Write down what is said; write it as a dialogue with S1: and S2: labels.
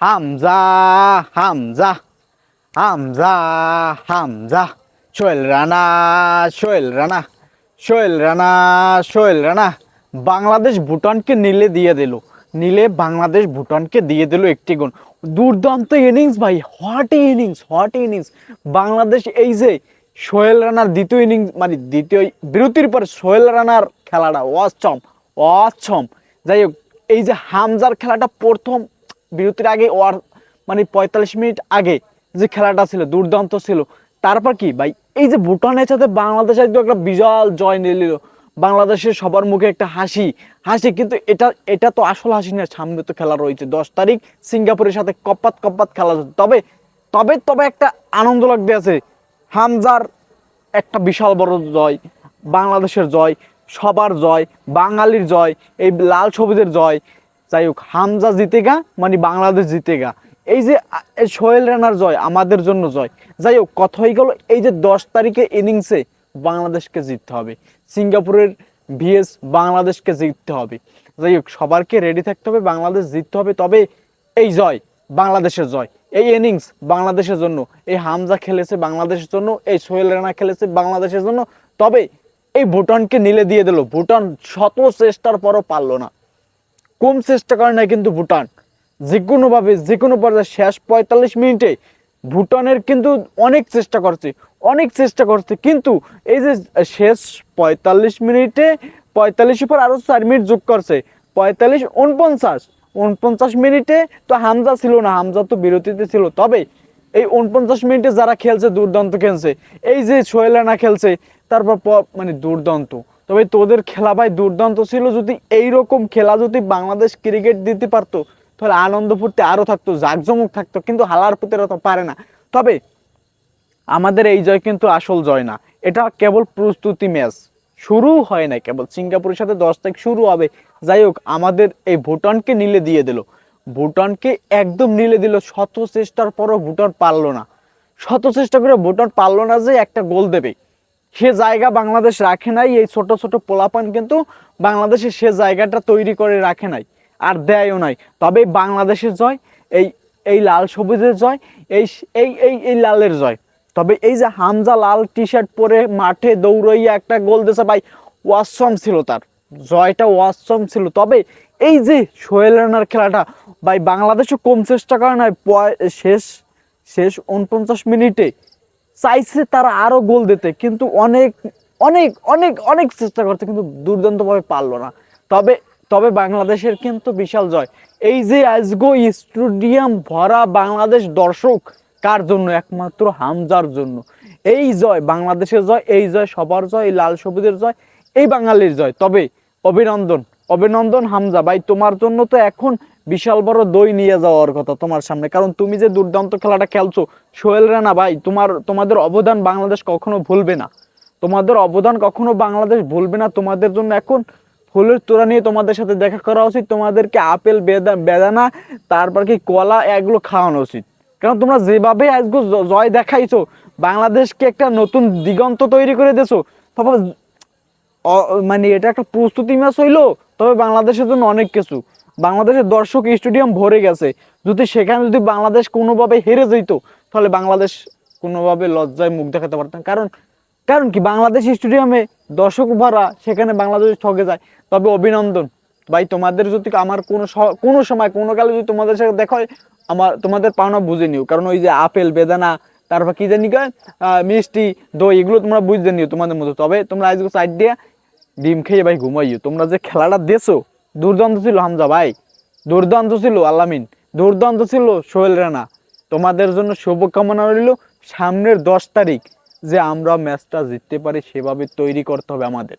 S1: হামজা হামজা হামজা হামজা। সোহেল রানা সোহেল রানা সোহেল রানা সোহেল রানা। বাংলাদেশ ভুটানকে নীলে দিয়ে দিল। নীলে বাংলাদেশ ভুটানকে দিয়ে দিল একটি গুণ দুর্দান্ত ইনিংস ভাই, what innings what innings. Bangladesh এই যে সোহেল রানার দ্বিতীয় ইনিংস মানে দ্বিতীয় বিরতির পরে সোহেল রানার খেলাটা অচম অচম যাই হোক, এই যে হামজার খেলাটা প্রথম বিরতির আগে ওয়ার মানে পঁয়তাল্লিশ মিনিট আগে যে খেলাটা ছিল, দুর্দান্ত ছিল, তারপর কি ভাই? এই যে ভুটানের সাথে বাংলাদেশ একদম একটা বিশাল জয় নিয়ে নিল। বাংলাদেশের সবার মুখে একটা হাসি হাসি, কিন্তু এটা এটা তো আসল হাসি না, সামনে তো খেলা রয়েছে। দশ তারিখ সিঙ্গাপুরের সাথে কপাত কপাত খেলা তবে তবে তবে একটা আনন্দ লাগবে আছে। হামজার একটা বিশাল বড় জয়, বাংলাদেশের জয়, সবার জয়, বাঙালির জয়, এই লাল সবুজের জয় যাই হোক, হামজা জিতেগা মানে বাংলাদেশ জিতেগা। এই যে সোহেল রানার জয়, আমাদের জন্য জয়। যাই হোক, কথা হয়ে গেল, এই যে দশ তারিখে ইনিংসে বাংলাদেশকে জিততে হবে। সিঙ্গাপুরের ভিএস বাংলাদেশকে জিততে হবে। যাই হোক, সবারকে রেডি থাকতে হবে, বাংলাদেশ জিততে হবে। তবে এই জয়, বাংলাদেশের জয়, এই ইনিংস বাংলাদেশের জন্য, এই হামজা খেলেছে বাংলাদেশের জন্য, এই সোহেল রানা খেলেছে বাংলাদেশের জন্য। তবে এই ভুটানকে নিলে দিয়ে দিল, ভুটান শত চেষ্টার পরও পারল না। কম চেষ্টা করে না কিন্তু ভুটান। যে কোনোভাবে যে কোনো পর্যায়ে শেষ পঁয়তাল্লিশ মিনিটে ভুটানের কিন্তু অনেক চেষ্টা করছে, অনেক চেষ্টা করছে। কিন্তু এই যে শেষ পঁয়তাল্লিশ মিনিটে, পঁয়তাল্লিশের পর আরও চার মিনিট যোগ করছে, পঁয়তাল্লিশ উনপঞ্চাশ উনপঞ্চাশ মিনিটে তো হামজা ছিল না, হামজা তো বিরতিতে ছিল। তবে এই উনপঞ্চাশ মিনিটে যারা খেলছে, দুর্দান্ত খেলছে। এই যে সোহেল রানা খেলছে, তারপর মানে দুর্দান্ত। তবে তোদের খেলা ভাই দুর্দান্ত ছিল। যদি এই রকম খেলা যদি বাংলাদেশ ক্রিকেট দিতে পারতো, তাহলে আনন্দ ফুর্তি আরও থাকতো, জাঁকজমক থাকতো, কিন্তু হালার পুতেরা তো পারে না। তবে আমাদের এই জয় কিন্তু আসল জয় না। এটা কেবল প্রস্তুতি ম্যাচ। শুরু হয় না কেবল। সিঙ্গাপুরের সাথে দশ তারিখ শুরু হবে। যাই হোক, আমাদের এই ভুটানকে নীলে দিয়ে দিল। ভুটানকে একদম নীলে দিল। শত চেষ্টার পরও ভুটান পারল না। শত চেষ্টা করে ভুটান পারল না যে একটা গোল দেবে। সে জায়গা বাংলাদেশ রাখে নাই, এই ছোট ছোট পোলাপান কিন্তু বাংলাদেশে সে জায়গাটা তৈরি করে রাখে নাই আর দেয়ও নাই। তবে বাংলাদেশের জয়, এই এই লাল সবুজের জয়, এই এই এই এই লালের জয়। তবে এই যে হামজা লাল টি শার্ট পরে মাঠে দৌড়াইয়া একটা গোল দিয়েছে, ভাই, ওয়াসম ছিল তার। জয়টা ওয়াসম ছিল। তবে এই যে সোহেল রানার খেলাটা, ভাই, বাংলাদেশও কম চেষ্টা করে নাই, পয়- শেষ শেষ উনপঞ্চাশ মিনিটে চাইছে তারা আরও গোল দিতে, কিন্তু অনেক অনেক অনেক অনেক চেষ্টা করতে কিন্তু দুর্দান্তভাবে পারল না। তবে তবে বাংলাদেশের কিন্তু বিশাল জয়। এই যে আজগো স্টেডিয়াম ভরা বাংলাদেশ দর্শক, কার জন্য? একমাত্র হামজার জন্য। এই জয়, বাংলাদেশের জয়, এই জয়, সবার জয় লাল সবুজের জয়, এই বাঙালির জয়। তবে, অভিনন্দন অভিনন্দন হামজা। ভাই, তোমার জন্য তো এখন বিশাল বড় দই নিয়ে যাওয়ার কথা তোমার সামনে। কারণ তুমি যে দুর্দান্ত খেলাটা খেলছো, সোহেল রানা ভাই, তোমার, তোমাদের অবদান বাংলাদেশ কখনো ভুলবে না। তোমাদের অবদান কখনো বাংলাদেশ ভুলবে না। তোমাদের জন্য এখন ফুলের তোড়া নিয়ে তোমাদের সাথে দেখা করা উচিত। তোমাদেরকে আপেল, বেদা, বেদানা, তারপর কি কলা, এগুলো খাওয়ানো উচিত। কারণ তোমরা যেভাবে আজকে জয় দেখাইছো, বাংলাদেশকে একটা নতুন দিগন্ত তৈরি করে দিয়েছ, তবে মানে এটা একটা প্রস্তুতি ম্যাচ হইল, তবে বাংলাদেশের জন্য অনেক কিছু। বাংলাদেশের দর্শক স্টেডিয়াম ভরে গেছে। যদি সেখানে যদি বাংলাদেশ কোনোভাবে হেরে যেত, তাহলে বাংলাদেশ কোনোভাবে লজ্জায় মুখ দেখাতে পারতাম। কারণ কারণ কি? বাংলাদেশ স্টেডিয়ামে দর্শক ভরা, সেখানে বাংলাদেশ ঠকে যায়। তবে অভিনন্দন। ভাই, তোমাদের যদি আমার কোনো কোনো সময়, কোনো কালে যদি তোমাদের সাথে দেখা হয়, আমার, তোমাদের পাওনা বুঝে নিও। কারণ ওই যে আপেল, বেদানা, তারপর কি জানি কয় মিষ্টি, দই, এগুলো তোমরা বুঝতে নিও তোমাদের মতো তবে তোমরা আজকে সাইড দিয়ে ডিম খেয়ে ভাই ঘুমাইও। তোমরা যে খেলাটা দেছো দুর্দান্ত ছিল হামজা ভাই, দুর্দান্ত ছিল আল্লামিন দুর্দান্ত ছিল সোহেল রানা। তোমাদের জন্য শুভকামনা রইল সামনের দশ তারিখ যে আমরা ম্যাচটা জিততে পারি সেভাবে তৈরি করতে হবে আমাদের।